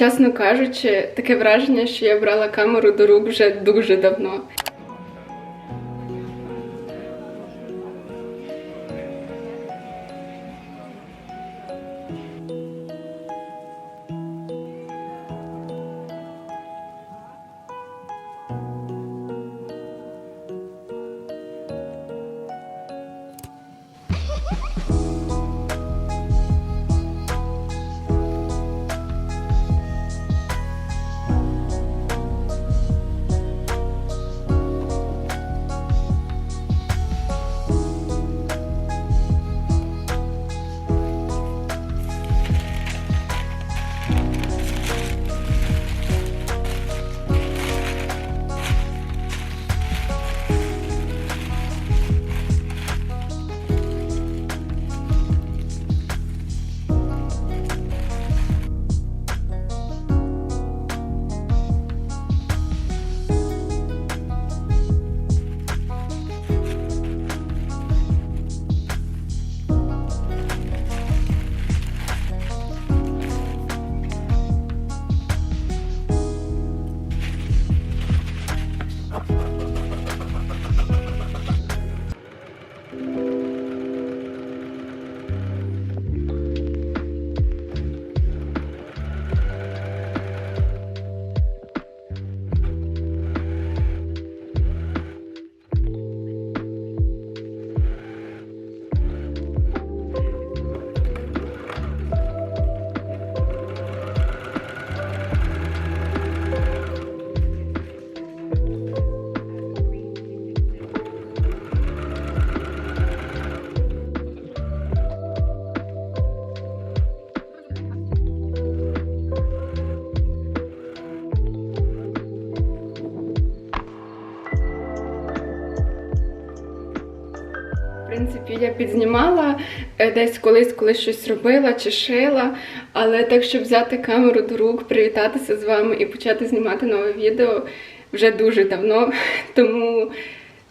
Чесно кажучи, таке враження, що я брала камеру до рук вже дуже давно. В принципі, я підзнімала е, десь колись, коли щось робила чи шила, але так, щоб взяти камеру до рук, привітатися з вами і почати знімати нове відео вже дуже давно. Тому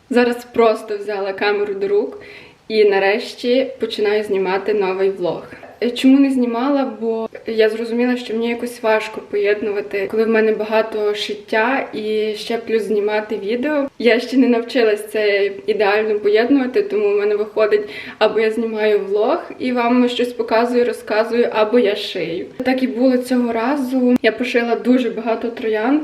зараз просто взяла камеру до рук і нарешті починаю знімати новий влог. Е, Чому не знімала? Бо я зрозуміла, що мені якось важко поєднувати, коли в мене багато шиття і ще плюс знімати відео. Я ще не навчилась це ідеально поєднувати, тому в мене виходить або я знімаю влог і вам щось показую, розказую, або я шию. Так і було цього разу. Я пошила дуже багато троянд,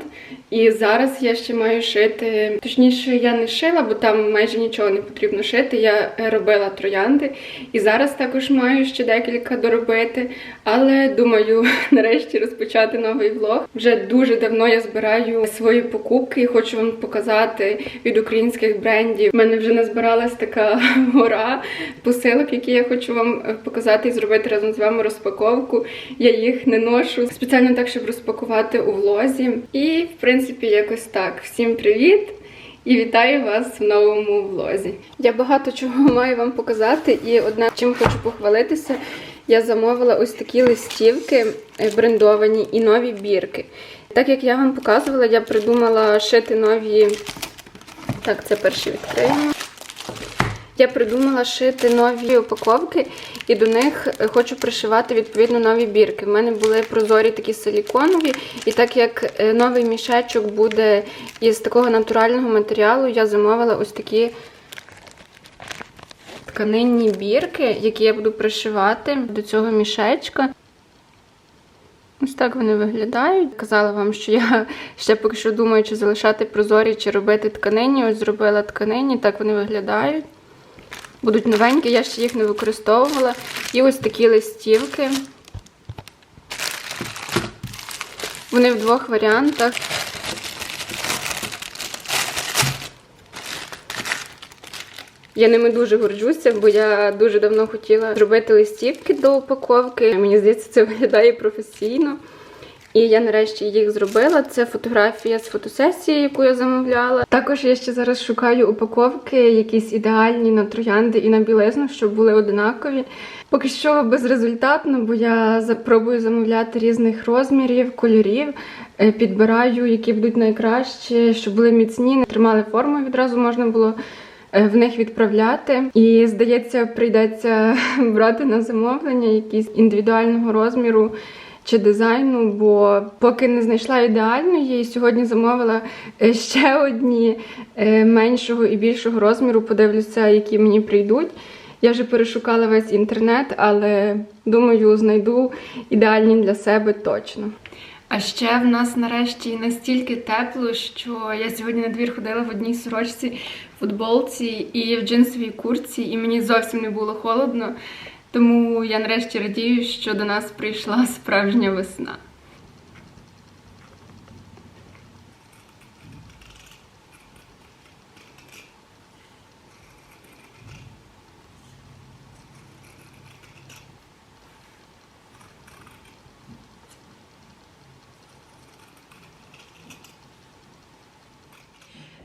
і зараз я ще маю шити. Точніше, я не шила, бо там майже нічого не потрібно шити. Я е, робила троянди, і зараз також маю ще декілька доробити. Але думаю, нарешті розпочати новий влог. Вже дуже давно я збираю свої покупки і хочу вам показати від українських брендів. У мене вже назбиралась така гора посилок, які я хочу вам е, показати і зробити разом з вами розпаковку. Я їх не ношу спеціально так, щоб розпакувати у влозі. І в принципі, якось так. Всім привіт! І вітаю вас в новому влозі. Я багато чого маю вам показати, і одне, чим хочу похвалитися, я замовила ось такі листівки е, брендовані і нові бірки. Так як я вам показувала, я придумала шити нові. Так, це перші відкриємо. Я придумала шити нові упаковки і до них хочу пришивати відповідно нові бірки. У мене були прозорі такі силіконові, і так як е, новий мішечок буде із такого натурального матеріалу, я замовила ось такі тканинні бірки, які я буду пришивати до цього мішечка. Ось так вони виглядають. Казала вам, що я ще поки що думаю, чи залишати прозорі, чи робити тканині. Ось зробила тканині, так вони виглядають. Будуть новенькі, я ще їх не використовувала. І ось такі листівки. Вони в двох варіантах. Я ними дуже горджуся, бо я дуже давно хотіла зробити листівки до упаковки. Мені здається, це виглядає професійно. І я нарешті їх зробила. Це фотографія з фотосесії, яку я замовляла. Також я ще зараз шукаю упаковки, якісь ідеальні на троянди і на білизну, щоб були одинакові. Поки що безрезультатно, бо я пробую замовляти різних розмірів, кольорів, е, підбираю, які будуть найкращі, щоб були міцні, не тримали форму, відразу можна було е, в них відправляти. І здається, прийдеться брати на замовлення якісь індивідуального розміру чи дизайну, бо поки не знайшла ідеальної, і сьогодні замовила е, ще одні е, меншого і більшого розміру. Подивлюся, які мені прийдуть. Я вже перешукала весь інтернет, але думаю, знайду ідеальні для себе точно. А ще в нас нарешті настільки тепло, що я сьогодні на двір ходила в одній сорочці, футболці і в джинсовій куртці, і мені зовсім не було холодно. Тому я нарешті радію, що до нас прийшла справжня весна.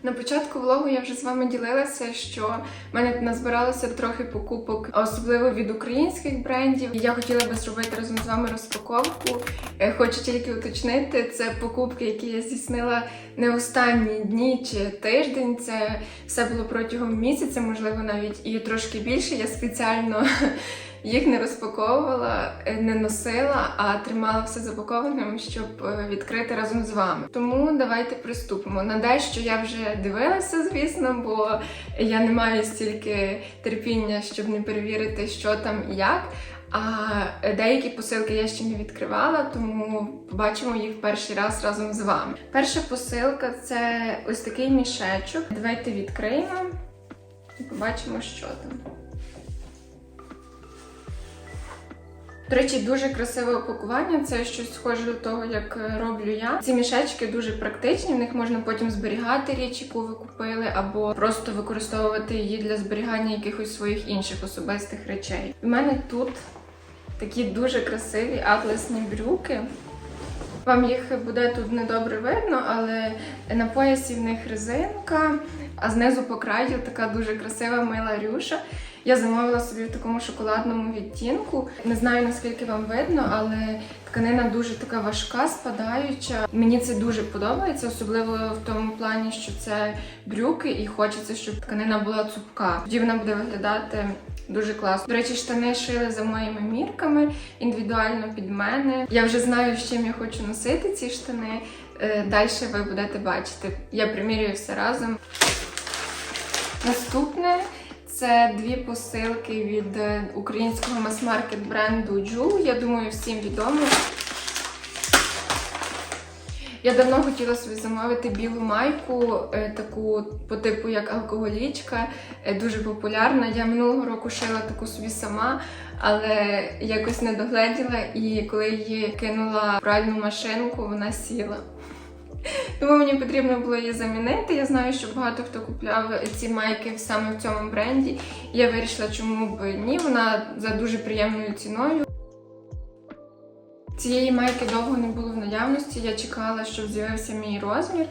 На початку влогу я вже з вами ділилася, що в мене назбиралося трохи покупок, особливо від українських брендів. Я хотіла би зробити разом з вами розпаковку. Е, Хочу тільки уточнити, це покупки, які я здійснила не останні дні чи тиждень. Це все було протягом місяця, можливо, навіть і трошки більше. Я спеціально їх не розпаковувала, е, не носила, а тримала все запакованим, щоб е, відкрити разом з вами. Тому давайте приступимо. На дещо я вже дивилася, звісно, бо я не маю стільки терпіння, щоб не перевірити, що там і як. А деякі посилки я ще не відкривала, тому побачимо їх перший раз разом з вами. Перша посилка це ось такий мішечок. Давайте відкриємо і побачимо, що там. До речі, дуже красиве опакування. Це щось схоже до того, як е, роблю я. Ці мішечки дуже практичні. В них можна потім зберігати річ, яку ви купили, або просто використовувати її для зберігання якихось своїх інших особистих речей. У мене тут такі дуже красиві атласні брюки. Вам їх буде тут недобре видно, але на поясі в них резинка, а знизу по краю така дуже красива мила рюша. Я замовила собі в такому шоколадному відтінку. Не знаю наскільки вам видно, але тканина дуже така важка, спадаюча. Мені це дуже подобається, особливо в тому плані, що це брюки, і хочеться, щоб тканина була цупка. Тоді вона буде виглядати дуже класно. До речі, штани шили за моїми мірками, індивідуально під мене. Я вже знаю, з чим я хочу носити ці штани. Далі ви будете бачити. Я примірюю все разом. Наступне це дві посилки від е, українського мас-маркет бренду Джул. Я думаю, всім відомо. Я давно хотіла собі замовити білу майку, е, таку по типу як алкоголічка, е, дуже популярна. Я минулого року шила таку собі сама, але якось не догледіла, і коли її кинула в пральну машинку, вона сіла. Тому мені потрібно було її замінити. Я знаю, що багато хто купляв ці майки саме в цьому бренді. Я вирішила, чому б ні. Вона за дуже приємною ціною. Цієї майки довго не було в наявності. Я чекала, щоб з'явився мій розмір.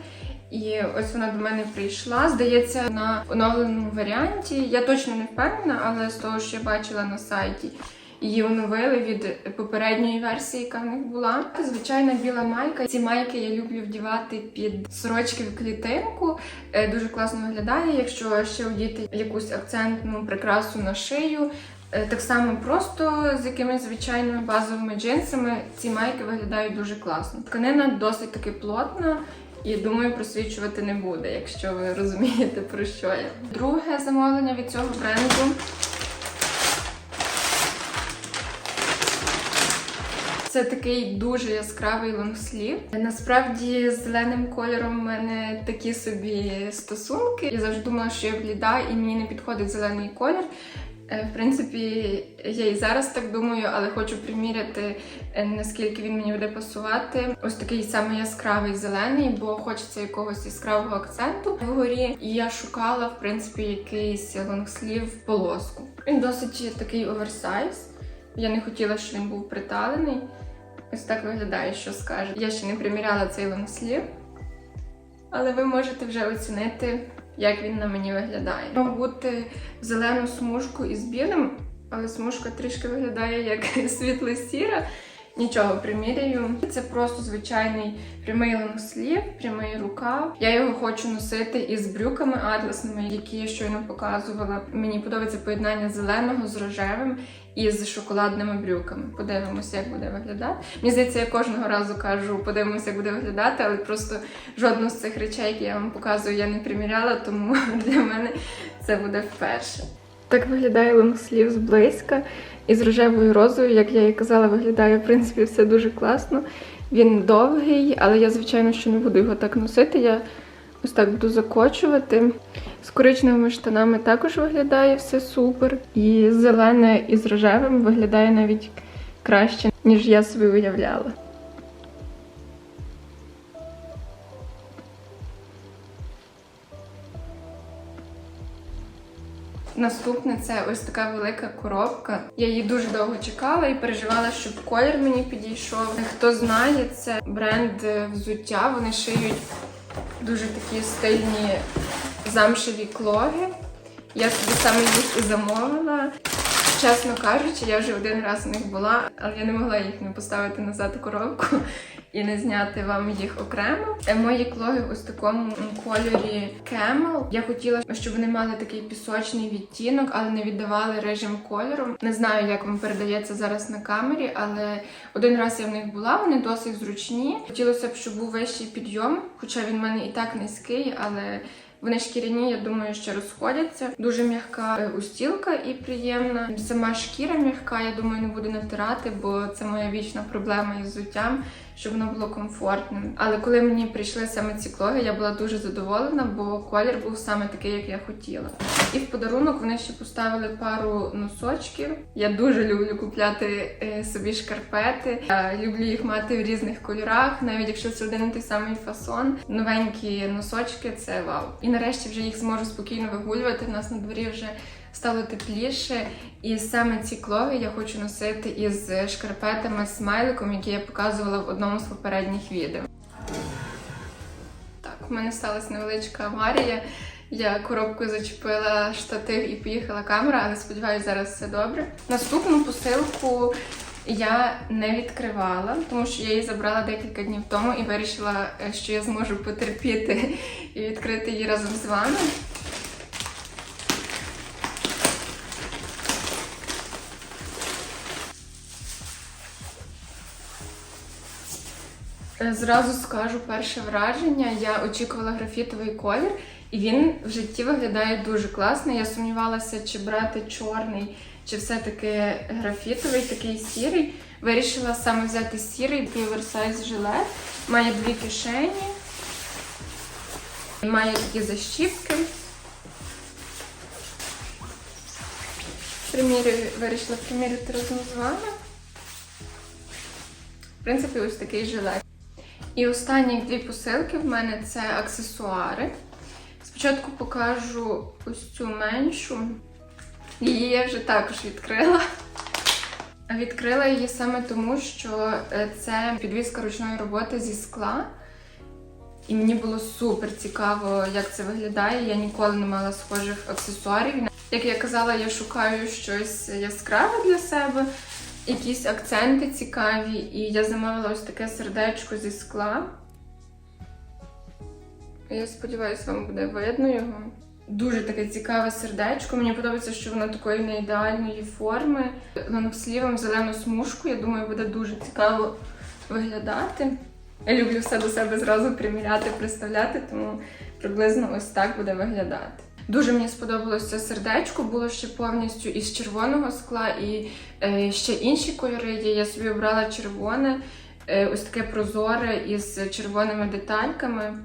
І ось вона до мене прийшла. Здається, на оновленому варіанті. Я точно не впевнена, але з того, що я бачила на сайті, її оновили від попередньої версії, яка в них була. Звичайна біла майка. Ці майки я люблю вдівати під сорочки в клітинку. Е, Дуже класно виглядає, якщо ще одіти якусь акцентну прикрасу на шию. Е, Так само просто з якимись звичайними базовими джинсами ці майки виглядають дуже класно. Тканина досить таки плотна. І думаю, просвічувати не буде, якщо ви розумієте про що я. Друге замовлення від цього бренду Це такий дуже яскравий лонгслів. Насправді з зеленим кольором в мене такі собі стосунки. Я завжди думала, що я бліда і мені не підходить зелений колір. Е, В принципі, я і зараз так думаю, але хочу приміряти, е, наскільки він мені буде пасувати. Ось такий саме яскравий зелений, бо хочеться якогось яскравого акценту вгорі. І я шукала, в принципі, якийсь лонгслів полоску. Він досить такий оверсайз. Я не хотіла, щоб він був приталений. Ось так виглядає, що скаже. Я ще не приміряла цей лонгслів, але ви можете вже оцінити, як він на мені виглядає. Мав бути в зелену смужку із білим, але смужка трішки виглядає як світло-сіра. Нічого приміряю. Це просто звичайний прямий лонгслів, прямий рукав. Я його хочу носити із брюками атласними, які я щойно показувала. Мені подобається поєднання зеленого з рожевим і з шоколадними брюками. Подивимося, як буде виглядати. Мені здається, я кожного разу кажу, подивимося, як буде виглядати, але просто жодну з цих речей, які я вам показую, я не приміряла, тому для мене це буде вперше. Так виглядає лонгслів зблизька. І з рожевою розою, як я і казала, виглядає в принципі все дуже класно. Він довгий, але я, звичайно, що не буду його так носити. Я ось так буду закочувати. З коричневими штанами також виглядає все супер. І зелене із рожевим виглядає навіть краще, ніж я собі уявляла. Наступне це ось така велика коробка. Я її дуже довго чекала і переживала, щоб колір мені підійшов. Хто знає, це бренд взуття. Вони шиють дуже такі стильні замшеві клоги. Я собі саме їх і замовила. Чесно кажучи, я вже один раз у них була, але я не могла їх не поставити назад у коробку і не зняти вам їх окремо. Е, Мої клоги ось такому кольорі Camel. Я хотіла, щоб вони мали такий пісочний відтінок, але не віддавали режим кольору. Не знаю, як вам передається зараз на камері, але один раз я в них була, вони досить зручні. Хотілося б, щоб був вищий підйом, хоча він в мене і так низький, але. Вони шкіряні, я думаю, що розходяться. Дуже м'яка е, устілка і приємна. Сама шкіра м'яка, я думаю, не буде натирати, бо це моя вічна проблема із взуттям, щоб воно було комфортним. Але коли мені прийшли саме ці клоги, я була дуже задоволена, бо колір був саме такий, як я хотіла. І в подарунок вони ще поставили пару носочків. Я дуже люблю купляти е, собі шкарпети. Я люблю їх мати в різних кольорах, навіть якщо це один і той самий фасон. Новенькі носочки це вау. І нарешті вже їх зможу спокійно вигулювати. У нас на дворі вже стало тепліше. І саме ці клоги я хочу носити із шкарпетами смайликом, які я показувала в одному з попередніх відео. Так, у мене сталася невеличка аварія. Я коробкою зачепила штатив і поїхала камера, але сподіваюся, зараз все добре. Наступну посилку я не відкривала, тому що я її забрала декілька днів тому і вирішила, е, що я зможу потерпіти і відкрити її разом з вами. Е, Зразу скажу перше враження. Я очікувала графітовий колір, і він в житті виглядає дуже класно. Я сумнівалася, чи брати чорний, чи все-таки графітовий, такий сірий. Вирішила саме взяти сірий, такий оверсайз жилет. Має дві кишені, має такі защіпки. Примірюю, вирішила приміряти разом з вами. В принципі, ось такий жилет. І останні дві посилки в мене це аксесуари. Спочатку покажу ось цю меншу. Її я вже також відкрила. Відкрила її саме тому, що е, це підвіска ручної роботи зі скла. І мені було супер цікаво, як це виглядає. Я ніколи не мала схожих аксесуарів. Як я казала, я шукаю щось яскраве для себе, якісь акценти цікаві. І я замовила ось таке сердечко зі скла. Я сподіваюся, вам буде видно його. Дуже таке цікаве сердечко. Мені подобається, що воно такої не ідеальної форми. Лонгслівом зелену смужку. Я думаю, буде дуже цікаво виглядати. Я люблю все до себе зразу приміряти, представляти, тому приблизно ось так буде виглядати. Дуже мені сподобалося сердечко, було ще повністю із червоного скла, і е, ще інші кольори є. Я собі обрала червоне, е, ось таке прозоре із червоними детальками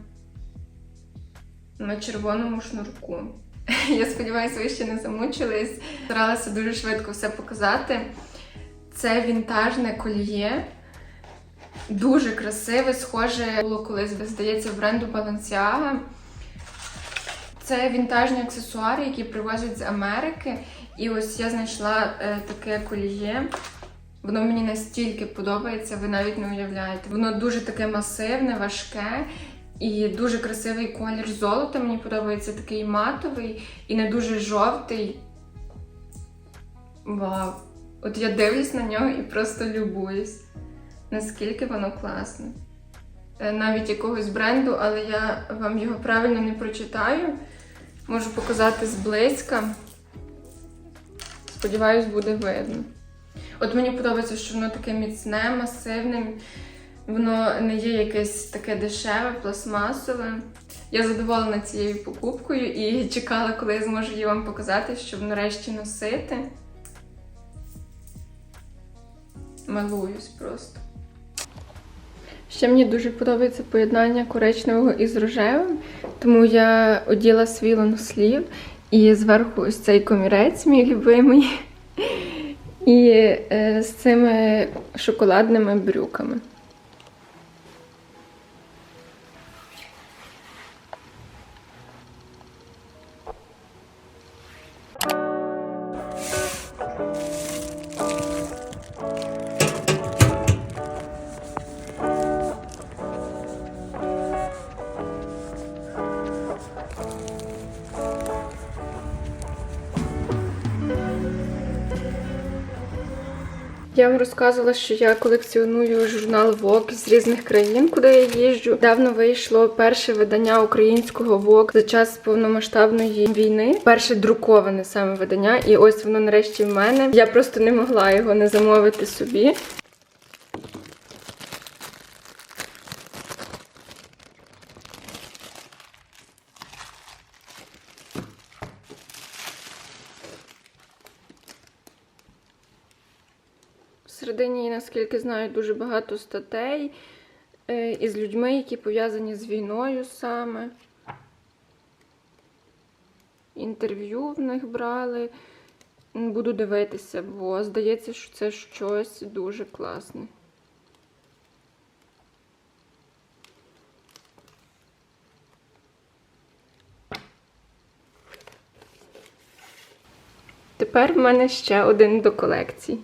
на червоному шнурку. Я сподіваюся, ви ще не замучились. Старалася дуже швидко все показати. Це вінтажне кольє. Дуже красиве, схоже було колись, здається, в бренду Balenciaga. Це вінтажні аксесуари, які привозять з Америки. І ось я знайшла е, таке коліє. Воно мені настільки подобається, ви навіть не уявляєте. Воно дуже таке масивне, важке і дуже красивий колір золота. Мені подобається такий матовий і не дуже жовтий. Вау! От я дивлюсь на нього і просто любуюсь. наскільки воно класне. Е, Навіть якогось бренду, але я вам його правильно не прочитаю. Можу показати зблизька. Сподіваюсь, буде видно. От мені подобається, що воно таке міцне, масивне. Воно не є якесь таке дешеве, пластмасове. Я задоволена цією покупкою і чекала, коли я зможу її вам показати, щоб нарешті носити. Малуюсь просто. Ще мені дуже подобається поєднання коричневого із рожевим, тому я оділа свій лонгслів і зверху ось цей комірець, мій любимий, і е, з цими шоколадними брюками. Розказувала, що я колекціоную журнал Vogue з різних країн, куди я їжджу. Давно вийшло перше видання українського Vogue за час повномасштабної війни. Перше друковане саме видання, і ось воно нарешті в мене. Я просто не могла його не замовити собі. Всередині, наскільки знаю, дуже багато статей е, із людьми, які пов'язані з війною саме. Інтерв'ю в них брали. Буду дивитися, бо здається, що це щось дуже класне. Тепер в мене ще один до колекції.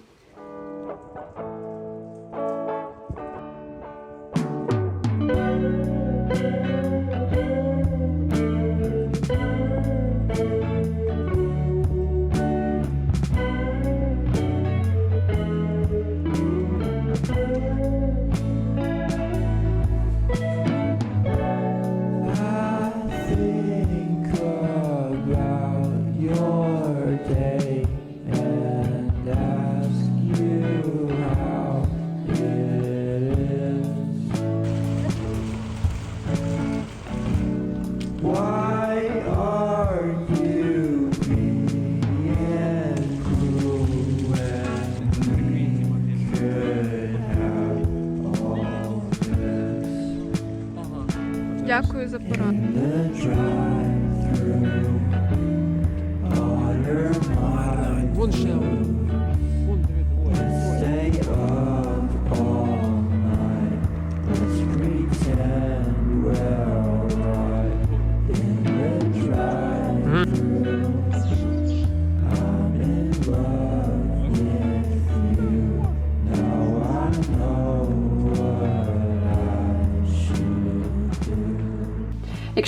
Day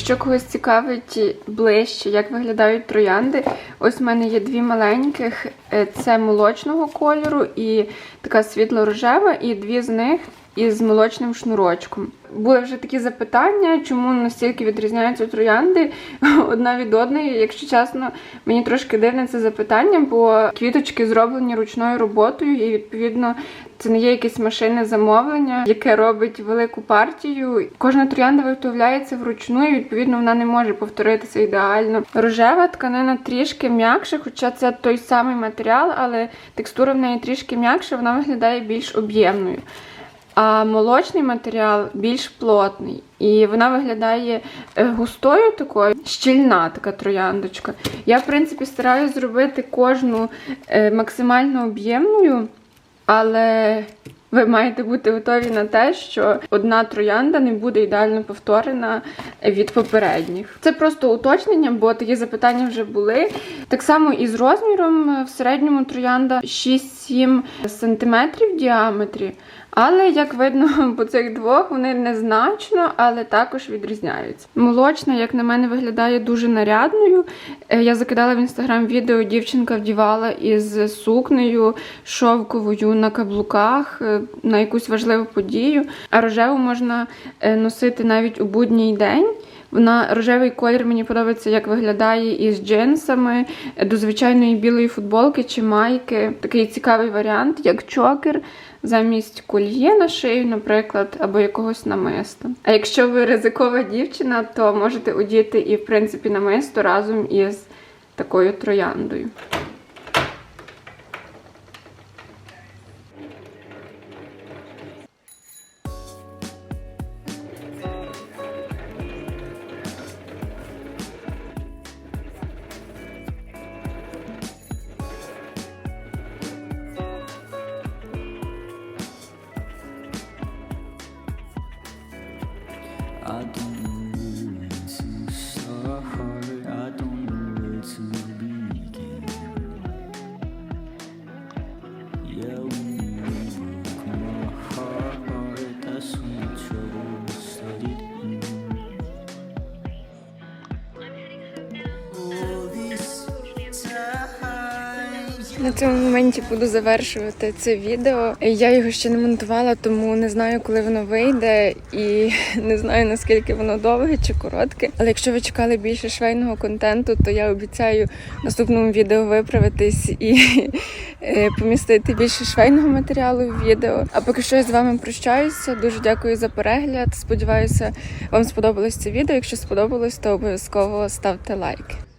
Якщо когось цікавить ближче, як виглядають троянди, ось в мене є дві маленьких: Е, це молочного кольору і така світло-рожева, і дві з них із молочним шнурочком. Були вже такі запитання, чому настільки відрізняються троянди одна від одної. Якщо чесно, мені трошки дивне це запитання, бо квіточки зроблені ручною роботою, і відповідно це не є якесь машинне замовлення, яке робить велику партію. Кожна троянда виготовляється вручну, і відповідно вона не може повторитися ідеально. Рожева тканина трішки м'якша, хоча це той самий матеріал, але текстура в неї трішки м'якша, вона виглядає більш об'ємною. А молочний матеріал більш плотний, і вона виглядає е, густою такою, щільна така трояндочка. Я, в принципі, стараюся зробити кожну е, максимально об'ємною, але ви маєте бути готові на те, що одна троянда не буде ідеально повторена від попередніх. Це просто уточнення, бо такі запитання вже були. Так само і з розміром в середньому троянда 6-7 см в діаметрі. Але як видно по цих двох, вони незначно, але також відрізняються. Молочна, як на мене, виглядає дуже нарядною. Е, Я закидала в інстаграм відео, дівчинка вдівала із сукнею шовковою на каблуках е, на якусь важливу подію. А рожеву можна е, носити навіть у будній день. Вона рожевий колір мені подобається, як виглядає із джинсами до звичайної білої футболки чи майки. Такий цікавий варіант, як чокер замість кольє на шию, наприклад, або якогось намиста. А якщо ви ризикова дівчина, то можете одіти і, в принципі, намисто разом із такою трояндою. На цьому моменті буду завершувати це відео. Я його ще не монтувала, тому не знаю, коли воно вийде, і не знаю наскільки воно довге чи коротке. Але якщо ви чекали більше швейного контенту, то я обіцяю в наступному відео виправитись і е, помістити більше швейного матеріалу в відео. А поки що я з вами прощаюся. Дуже дякую за перегляд. Сподіваюся, вам сподобалось це відео. Якщо сподобалось, то обов'язково ставте лайк.